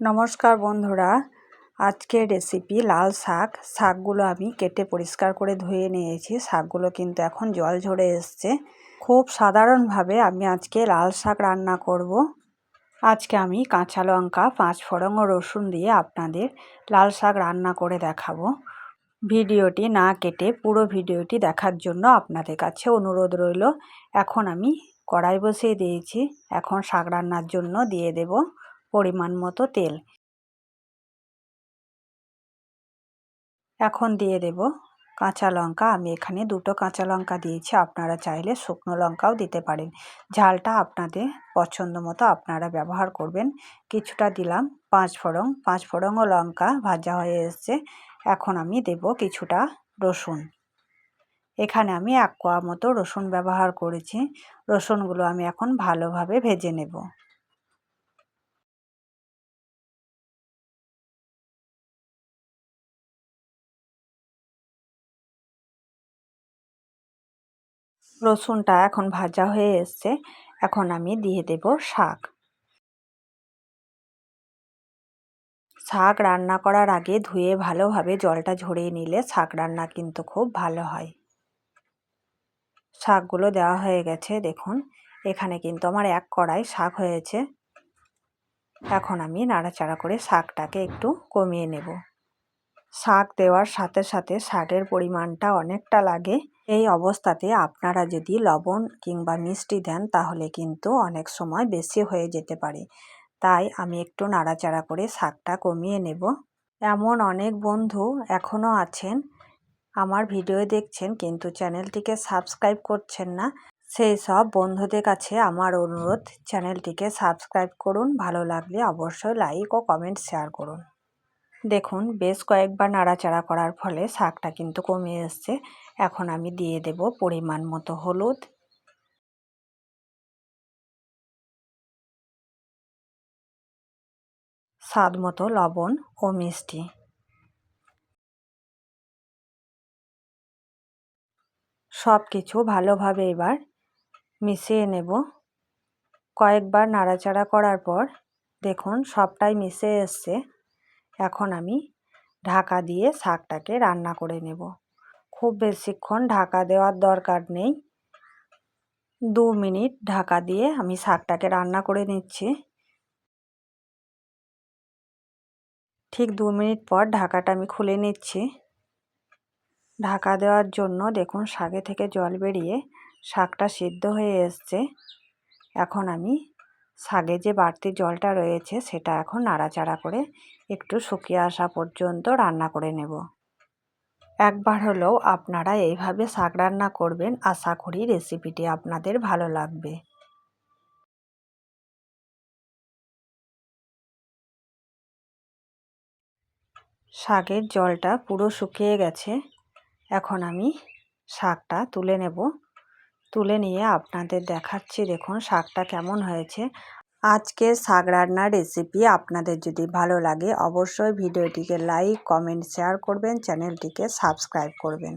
নমস্কার বন্ধুরা, আজকের রেসিপি লাল শাক। শাকগুলো আমি কেটে পরিষ্কার করে ধুয়ে নিয়েছি। শাকগুলো কিন্তু এখন জল ঝরে এসছে। খুব সাধারণভাবে আমি আজকে লাল শাক রান্না করব। আজকে আমি কাঁচা লঙ্কা, পাঁচ ফোড়ন ও রসুন দিয়ে আপনাদের লাল শাক রান্না করে দেখাবো। ভিডিওটি না কেটে পুরো ভিডিওটি দেখার জন্য আপনাদের কাছে অনুরোধ রইল। এখন আমি কড়াই বসিয়ে দিয়েছি। এখন শাক রান্নার জন্য দিয়ে দেব পরিমাণ মতো তেল। এখন দিয়ে দেব কাঁচা লঙ্কা। আমি এখানে দুটো কাঁচা লঙ্কা দিয়েছি। আপনারা চাইলে শুকনো লঙ্কাও দিতে পারেন। ঝালটা আপনাদের পছন্দ মতো আপনারা ব্যবহার করবেন। কিছুটা দিলাম পাঁচ ফোড়ন। পাঁচ ফোড়ন ও লঙ্কা ভাজা হয়ে এসছে। এখন আমি দেব কিছুটা রসুন। এখানে আমি এক কোয়া মতো রসুন ব্যবহার করেছি। রসুনগুলো আমি এখন ভালোভাবে ভেজে নেব। রসুনটা এখন ভাজা হয়ে এসছে। এখন আমি দিয়ে দেব শাক। শাক রান্না করার আগে ধুয়ে ভালোভাবে জলটা ঝরিয়ে নিলে শাক রান্না কিন্তু খুব ভালো হয়। শাকগুলো দেওয়া হয়ে গেছে, দেখুন। এখানে কিন্তু আমার এক কড়াই শাক হয়েছে। এখন আমি নাড়াচাড়া করে শাকটাকে একটু কমিয়ে নেব। শাক দেওয়ার সাথে সাথে শাকের পরিমাণটা অনেকটা লাগে। এই অবস্থাতে আপনারা যদি লবণ কিংবা মিষ্টি দেন, তাহলে কিন্তু অনেক সময় বেশি হয়ে যেতে পারে। তাই আমি একটু নাড়াচাড়া করে শাকটা কমিয়ে নেব। এমন অনেক বন্ধু এখনও আছেন, আমার ভিডিও দেখছেন কিন্তু চ্যানেলটিকে সাবস্ক্রাইব করছেন না, সেই সব বন্ধুদের কাছে আমার অনুরোধ, চ্যানেলটিকে সাবস্ক্রাইব করুন, ভালো লাগলে অবশ্যই লাইক ও কমেন্ট শেয়ার করুন। দেখুন, বেশ কয়েকবার নাড়াচাড়া করার ফলে শাকটা কিন্তু কমে এসছে। এখন আমি দিয়ে দেব পরিমাণ মতো হলুদ। স্বাদ মতো লবণ ও মিষ্টি। সব কিছু ভালোভাবে এবার মিশিয়ে নেব। কয়েকবার নাড়াচাড়া করার পর দেখুন সবটাই মিশে এসছে। এখন আমি ঢাকা দিয়ে শাকটাকে রান্না করে নেব। খুব বেশিক্ষণ ঢাকা দেওয়ার দরকার নেই। দু মিনিট ঢাকা দিয়ে আমি শাকটাকে রান্না করে নিচ্ছি। ঠিক দু মিনিট পর ঢাকাটা আমি খুলে নিচ্ছি। ঢাকা দেওয়ার জন্য দেখুন শাকে থেকে জল বেরিয়ে শাকটা সিদ্ধ হয়ে এসছে। এখন আমি শাকে যে বাড়তি জলটা রয়েছে সেটা এখন নাড়াচাড়া করে একটু শুকিয়ে আসা পর্যন্ত রান্না করে নেব। একবার হলেও আপনারা এইভাবে শাক রান্না করবেন, আশা করি রেসিপিটি আপনাদের ভালো লাগবে। শাকের জলটা পুরো শুকিয়ে গেছে। এখন আমি শাকটা তুলে নেব। তুলে নিয়ে আপনাদের দেখাচ্ছি, দেখুন শাকটা কেমন হয়েছে। আজকের শাক রান্নার রেসিপি আপনাদের যদি ভালো লাগে, অবশ্যই ভিডিওটিকে লাইক কমেন্ট শেয়ার করবেন চ্যানেলটিকে সাবস্ক্রাইব করবেন।